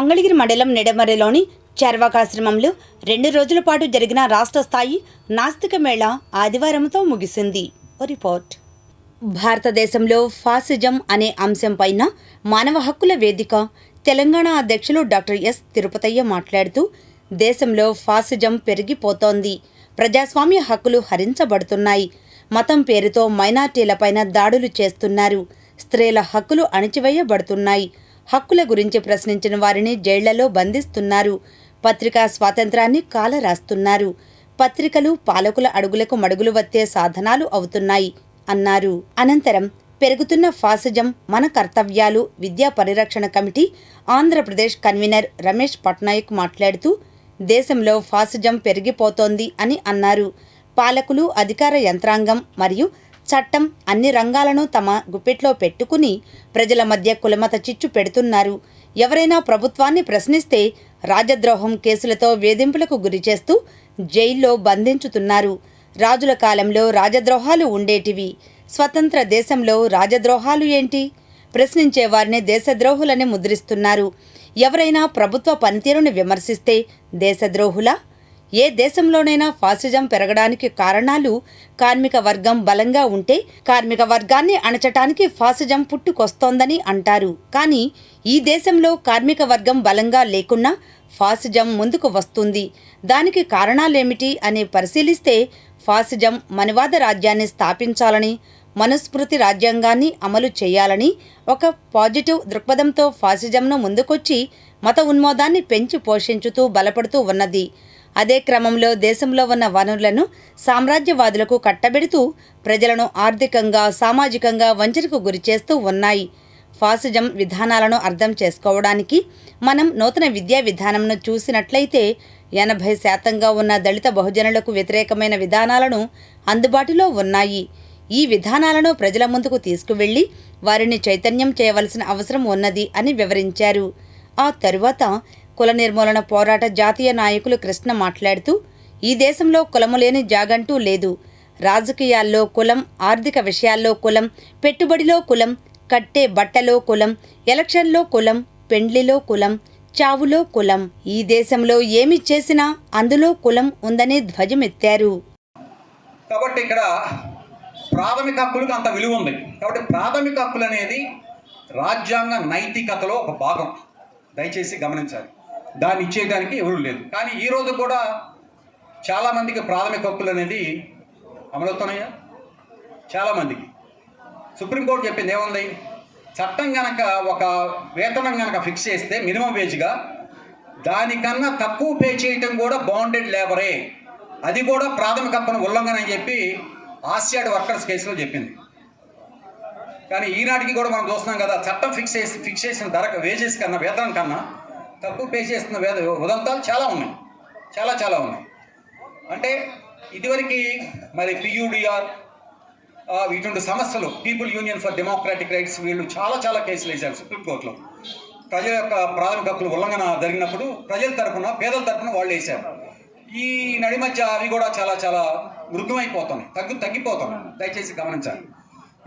మంగళగిరి మండలం నిడమర్రిలోని చర్వాకాశ్రమంలో రెండు రోజుల పాటు జరిగిన రాష్ట్ర స్థాయి నాస్తిక మేళ ఆదివారంతో ముగిసింది. రిపోర్ట్. భారతదేశంలో ఫాసిజం అనే అంశంపైన మానవ హక్కుల వేదిక తెలంగాణ అధ్యక్షులు డాక్టర్ ఎస్ తిరుపతయ్య మాట్లాడుతూ దేశంలో ఫాసిజం పెరిగిపోతోంది. ప్రజాస్వామ్య హక్కులు హరించబడుతున్నాయి. మతం పేరుతో మైనార్టీలపైన దాడులు చేస్తున్నారు. స్త్రీల హక్కులు అణిచివేయబడుతున్నాయి. హక్కుల గురించి ప్రశ్నించిన వారిని జైళ్ళలో బంధిస్తున్నారు. పత్రికా స్వాతంత్రాన్ని కాలరాస్తున్నారు. పత్రికలు పాలకుల అడుగులకు మడుగులు వత్తే సాధనాలు అవుతున్నాయి అన్నారు. అనంతరం పెరుగుతున్న ఫాసిజం మన కర్తవ్యాలు విద్యా పరిరక్షణ కమిటీ ఆంధ్రప్రదేశ్ కన్వీనర్ రమేష్ పట్నాయక్ మాట్లాడుతూ దేశంలో ఫాసిజం పెరిగిపోతోంది అని అన్నారు. పాలకులు అధికార యంత్రాంగం మరియు చట్టం అన్ని రంగాలను తమ గుప్పెట్లో పెట్టుకుని ప్రజల మధ్య కులమత చిచ్చు పెడుతున్నారు. ఎవరైనా ప్రభుత్వాన్ని ప్రశ్నిస్తే రాజద్రోహం కేసులతో వేధింపులకు గురిచేస్తూ జైల్లో బంధించుతున్నారు. రాజుల కాలంలో రాజద్రోహాలు ఉండేటివి. స్వతంత్ర దేశంలో రాజద్రోహాలు ఏంటి? ప్రశ్నించే వారిని దేశద్రోహులని ముద్రిస్తున్నారు. ఎవరైనా ప్రభుత్వ పనితీరును విమర్శిస్తే దేశద్రోహులా? ఏ దేశంలోనైనా ఫాసిజం పెరగడానికి కారణాలు కార్మిక వర్గం బలంగా ఉంటే కార్మిక వర్గాన్ని అణచటానికి ఫాసిజం పుట్టుకొస్తోందని అంటారు. కానీ ఈ దేశంలో కార్మిక వర్గం బలంగా లేకున్నా ఫాసిజం ముందుకు వస్తుంది. దానికి కారణాలేమిటి అని పరిశీలిస్తే ఫాసిజం మనువాద రాజ్యాన్ని స్థాపించాలని మనుస్మృతి రాజ్యాంగాన్ని అమలు చేయాలని ఒక పాజిటివ్ దృక్పథంతో ఫాసిజంను ముందుకొచ్చి మత ఉన్మోదాన్ని పెంచి పోషించుతూ బలపడుతూ ఉన్నది. అదే క్రమంలో దేశంలో ఉన్న వనరులను సామ్రాజ్యవాదులకు కట్టబెడుతూ ప్రజలను ఆర్థికంగా సామాజికంగా వంచనకు గురిచేస్తూ ఉన్నాయి. ఫాసిజం విధానాలను అర్థం చేసుకోవడానికి మనం నూతన విద్యా విధానంను చూసినట్లయితే ఎనభై శాతంగా ఉన్న దళిత బహుజనులకు వ్యతిరేకమైన విధానాలను అందుబాటులో ఉన్నాయి. ఈ విధానాలను ప్రజల ముందుకు తీసుకువెళ్ళి వారిని చైతన్యం చేయవలసిన అవసరం ఉన్నది అని వివరించారు. ఆ తరువాత కుల నిర్మూలన పోరాట జాతీయ నాయకులు కృష్ణ మాట్లాడుతూ ఈ దేశంలో కులము లేని జాగంటూ లేదు. రాజకీయాల్లో కులం ఆర్థిక విషయాల్లో కులం పెట్టుబడిలో కులం కట్టే బట్టలో కులం ఎలక్షన్లో కులం పెండ్లిలో కులం చావులో కులం. ఈ దేశంలో ఏమి చేసినా అందులో కులం ఉందనే ధ్వజమెత్తారు. కాబట్టి ఇక్కడ ప్రాథమిక హక్కులకు అంత విలువ ఉంది. కాబట్టి ప్రాథమిక హక్కులు అనేది రాజ్యాంగ నైతికతలో ఒక భాగం. దయచేసి గమనించాలి. దాన్ని ఇచ్చేయడానికి ఎవరూ లేదు. కానీ ఈరోజు కూడా చాలామందికి ప్రాథమిక హక్కులు అనేది అమలవుతున్నాయా? చాలామందికి సుప్రీంకోర్టు చెప్పింది ఏముంది? చట్టం కనుక ఒక వేతనం కనుక ఫిక్స్ చేస్తే మినిమం వేజ్గా దానికన్నా తక్కువ పే చేయటం కూడా బౌండెడ్ లేబరే. అది కూడా ప్రాథమిక హక్కును ఉల్లంఘన అని చెప్పి ఆసియాడ్ వర్కర్స్ కేసులో చెప్పింది. కానీ ఈనాటికి కూడా మనం చూస్తున్నాం కదా చట్టం ఫిక్స్ చేసి ఫిక్స్ చేసిన ధర వేజెస్ కన్నా వేతనం కన్నా తక్కువ పే చేస్తున్న వేద ఉదంతాలు చాలా ఉన్నాయి. చాలా చాలా ఉన్నాయి. అంటే ఇదివరకు మరి పియూడిఆర్ ఇటువంటి సమస్యలు people union for democratic rights వీళ్ళు చాలా చాలా కేసులు వేశారు సుప్రీంకోర్టులో ప్రజల యొక్క ప్రాథమిక హక్కులు ఉల్లంఘన జరిగినప్పుడు ప్రజల తరఫున పేదల తరఫున వాళ్ళు వేశారు. ఈ నడి మధ్య అవి కూడా చాలా చాలా మృదుమైపోతున్నాయి తగ్గు తగ్గిపోతున్నాయి. దయచేసి గమనించాలి.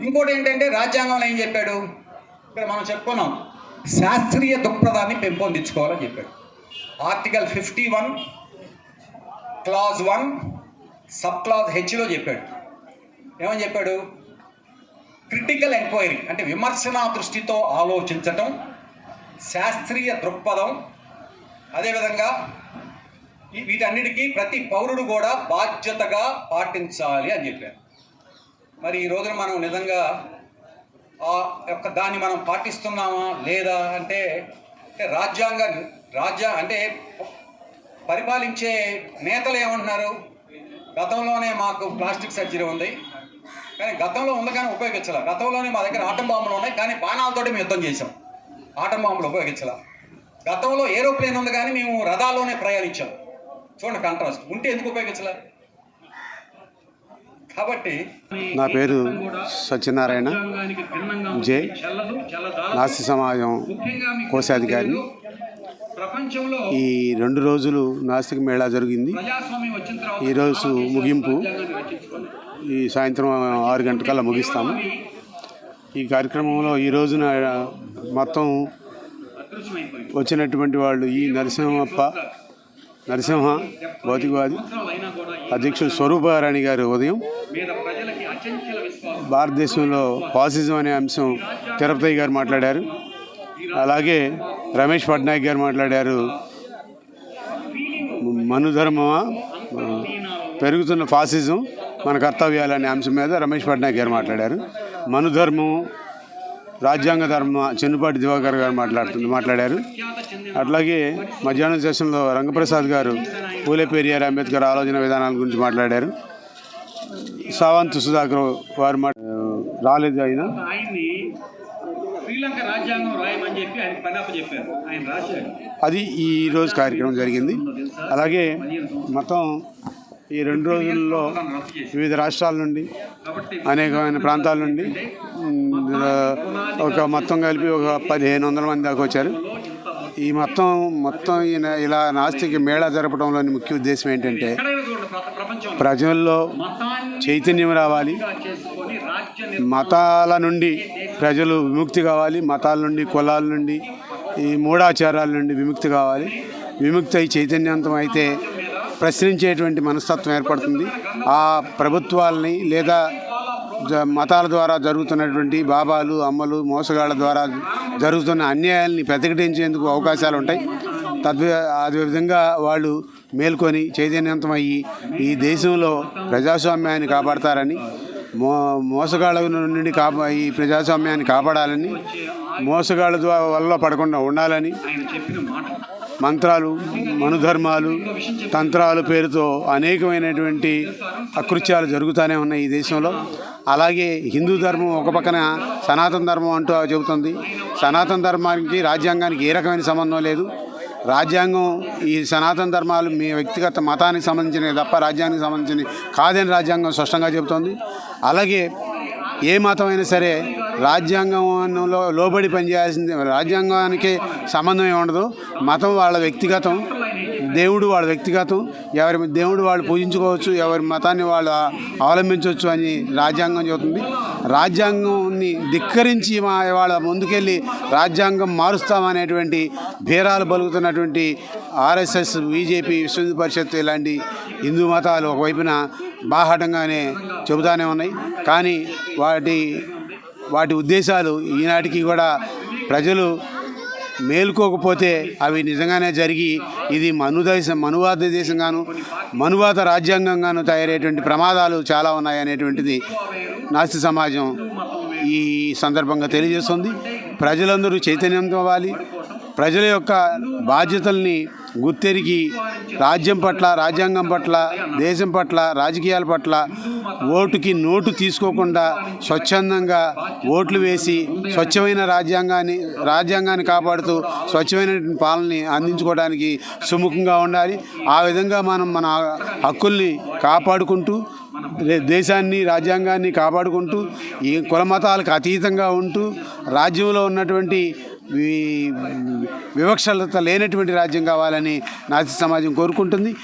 ఇంకోటి ఏంటంటే రాజ్యాంగంలో ఏం చెప్పాడు? ఇక్కడ మనం చెప్పుకున్నాం. శాస్త్రీయ దృక్పథాన్ని పెంపొందించుకోవాలని చెప్పాడు. Article fifty one clause one sub clause హెచ్లో చెప్పాడు. ఏమని చెప్పాడు? క్రిటికల్ ఎంక్వైరీ అంటే విమర్శనా దృష్టితో ఆలోచించటం శాస్త్రీయ దృక్పథం అదేవిధంగా వీటన్నిటికీ ప్రతి పౌరుడు కూడా బాధ్యతగా పాటించాలి అని చెప్పారు మరి ఈ రోజున మనం నిజంగా యొక్క దాన్ని మనం పాటిస్తున్నామా లేదా అంటే అంటే రాజ్యాంగ రాజ్య అంటే పరిపాలించే నేతలు ఏమంటున్నారు? గతంలోనే మాకు ప్లాస్టిక్ సర్జరీ ఉంది. కానీ గతంలో ఉంది కానీ ఉపయోగించాల. గతంలోనే మా దగ్గర ఆటం బాంబులు ఉన్నాయి కానీ బాణాలతోటి మేము యుద్ధం చేసాం ఆటం బాంబులు ఉపయోగించాల. గతంలో ఏరోప్లేన్ ఉంది కానీ మేము రథాల్లోనే ప్రయాణించాం. చూడండి కాంట్రాస్ట్ ఉంటే ఎందుకు ఉపయోగించాల? కాబట్టి నా పేరు సత్యనారాయణ. జే. నాస్తి సమాజం కోశాధికారిని. ఈ రెండు రోజులు నాస్తిక మేళా జరిగింది. ఈరోజు ముగింపు. ఈ సాయంత్రం ఆరు గంటకల్లా ముగిస్తాము. ఈ కార్యక్రమంలో ఈ రోజున మొత్తం వచ్చినటువంటి వాళ్ళు ఈ నరసింహప్ప నరసింహ భౌతికవాది అధ్యక్షుడు స్వరూపారాణి గారు ఉదయం. భారతదేశంలో ఫాసిజం అనే అంశం తిరుపతి గారు మాట్లాడారు. అలాగే రమేష్ పట్నాయక్ గారు మాట్లాడారు. మనుధర్మమా పెరుగుతున్న ఫాసిజం మన కర్తవ్యాలు అనే అంశం మీద రమేష్ పట్నాయక్ గారు మాట్లాడారు. మనుధర్మం రాజ్యాంగ ధర్మ చెన్నుపాటి దివాకర్ గారు మాట్లాడుతుంది మాట్లాడారు. అట్లాగే మధ్యాహ్నం సెషన్లో రంగప్రసాద్ గారు పూలే పెరియార్ అంబేద్కర్ ఆలోచన విధానాల గురించి మాట్లాడారు. సావంత్ సుధాకర్ వారు మా రాలేదు అయినా ఆయన్ని శ్రీలంక రాజ్యాంగం రాయమని చెప్పి ఆయన పని చెప్పారు. ఆయన రాశాడు. అది ఈ రోజు కార్యక్రమం జరిగింది. అలాగే మొత్తం ఈ రెండు రోజుల్లో వివిధ రాష్ట్రాల నుండి అనేకమైన ప్రాంతాల నుండి ఒక మొత్తం కలిపి ఒక పదిహేను వందల మంది దాకా వచ్చారు. ఈ మొత్తం మొత్తం ఈయన ఇలా నాస్తిక మేళా జరపడంలోని ముఖ్య ఉద్దేశం ఏంటంటే ప్రజల్లో చైతన్యం రావాలి మతాల నుండి ప్రజలు విముక్తి కావాలి మతాల నుండి కులాల నుండి ఈ మూఢాచారాల నుండి విముక్తి కావాలి. విముక్తి అయి చైతన్యవంతం అయితే ప్రశ్నించేటువంటి మనస్తత్వం ఏర్పడుతుంది. ఆ ప్రభుత్వాలని లేదా జ- మతాల ద్వారా జరుగుతున్నటువంటి బాబాలు అమ్మలు మోసగాళ్ళ ద్వారా జరుగుతున్న అన్యాయాల్ని ప్రతిఘటించేందుకు అవకాశాలు ఉంటాయి. తద్వి అదే విధంగా వాళ్ళు మేల్కొని చైతన్యంతమయ్యి ఈ దేశంలో ప్రజాస్వామ్యాన్ని కాపాడతారని మో మోసగాళ్ళ నుండి కాపా ఈ ప్రజాస్వామ్యాన్ని కాపాడాలని మోసగాళ్ళ ద్వారా వల్ల పడకుండా ఉండాలని ఆయన చెప్పిన మాట మంత్రాలు మనుధర్మాలు తంత్రాలు పేరుతో అనేకమైనటువంటి అకృత్యాలు జరుగుతూనే ఉన్నాయి ఈ దేశంలో. అలాగే హిందూ ధర్మం ఒక పక్కన సనాతన ధర్మం అంటూ చెబుతుంది. సనాతన ధర్మానికి రాజ్యాంగానికి ఏ రకమైన సంబంధం లేదు. రాజ్యాంగం ఈ సనాతన ధర్మాలు మీ వ్యక్తిగత మతానికి సంబంధించినవి తప్ప రాజ్యానికి సంబంధించినవి కాదని రాజ్యాంగం స్పష్టంగా చెబుతోంది. అలాగే ఏ మతమైనా సరే రాజ్యాంగంలో లోబడి పనిచేయాల్సింది రాజ్యాంగానికి సంబంధం ఉండదు మతం వాళ్ళ వ్యక్తిగతం దేవుడు వాళ్ళ వ్యక్తిగతం ఎవరి దేవుడు వాళ్ళు పూజించుకోవచ్చు ఎవరి మతాన్ని వాళ్ళు అవలంబించవచ్చు అని రాజ్యాంగం చెబుతుంది. రాజ్యాంగాన్ని ధిక్కరించి మా వాళ్ళ ముందుకెళ్ళి రాజ్యాంగం మారుస్తామనేటువంటి భేరాలు బలుగుతున్నటువంటి ఆర్ఎస్ఎస్ బీజేపీ విశ్వ హిందూ పరిషత్ ఇలాంటి హిందూ మతాలు ఒకవైపున బాహాటంగానే చెబుతానే ఉన్నాయి. కానీ వాటి వాటి ఉద్దేశాలు ఈనాటికి కూడా ప్రజలు మేల్కోకపోతే అవి నిజంగానే జరిగి ఇది మనుదేశం మనువాద దేశంగాను మనువాద రాజ్యాంగంగాను తయారయ్యేటువంటి ప్రమాదాలు చాలా ఉన్నాయి అనేటువంటిది నాస్తి సమాజం ఈ సందర్భంగా తెలియజేస్తుంది. ప్రజలందరూ చైతన్యంతో అవ్వాలి. ప్రజల యొక్క బాధ్యతల్ని గుర్తెరిగి రాజ్యం పట్ల రాజ్యాంగం పట్ల దేశం పట్ల రాజకీయాల పట్ల ఓటుకి నోటు తీసుకోకుండా స్వచ్ఛందంగా ఓట్లు వేసి స్వచ్ఛమైన రాజ్యాంగాన్ని రాజ్యాంగాన్ని కాపాడుతూ స్వచ్ఛమైన పాలనని అందించుకోవడానికి సుముఖంగా ఉండాలి. ఆ విధంగా మనం మన హక్కుల్ని కాపాడుకుంటూ దేశాన్ని రాజ్యాంగాన్ని కాపాడుకుంటూ ఈ కుల మతాలకు అతీతంగా ఉంటూ రాజ్యంలో ఉన్నటువంటి వివక్షలత లేనటువంటి రాజ్యం కావాలని నాసి సమాజం కోరుకుంటుంది.